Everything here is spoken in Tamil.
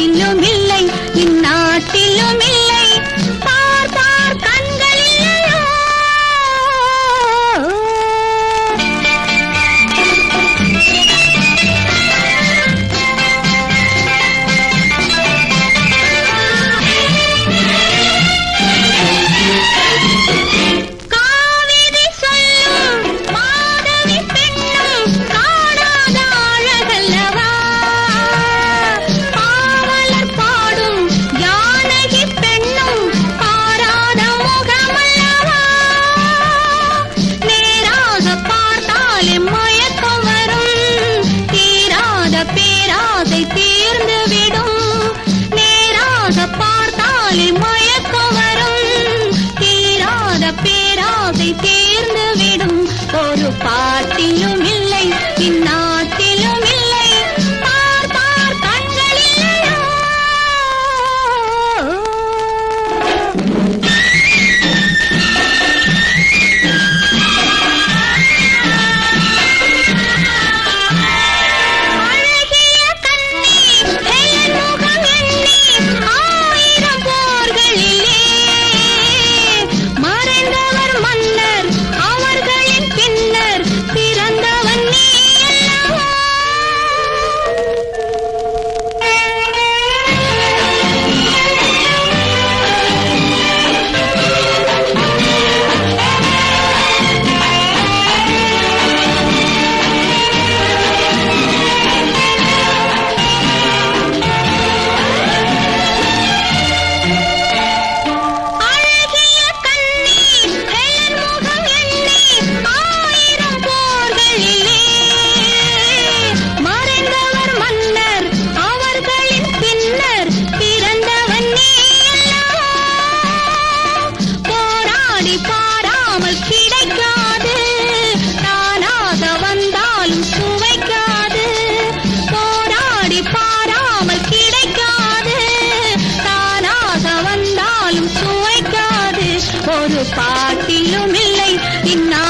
காட்டிலுமே They. பாட்டிலும் இல்லை. இன்னா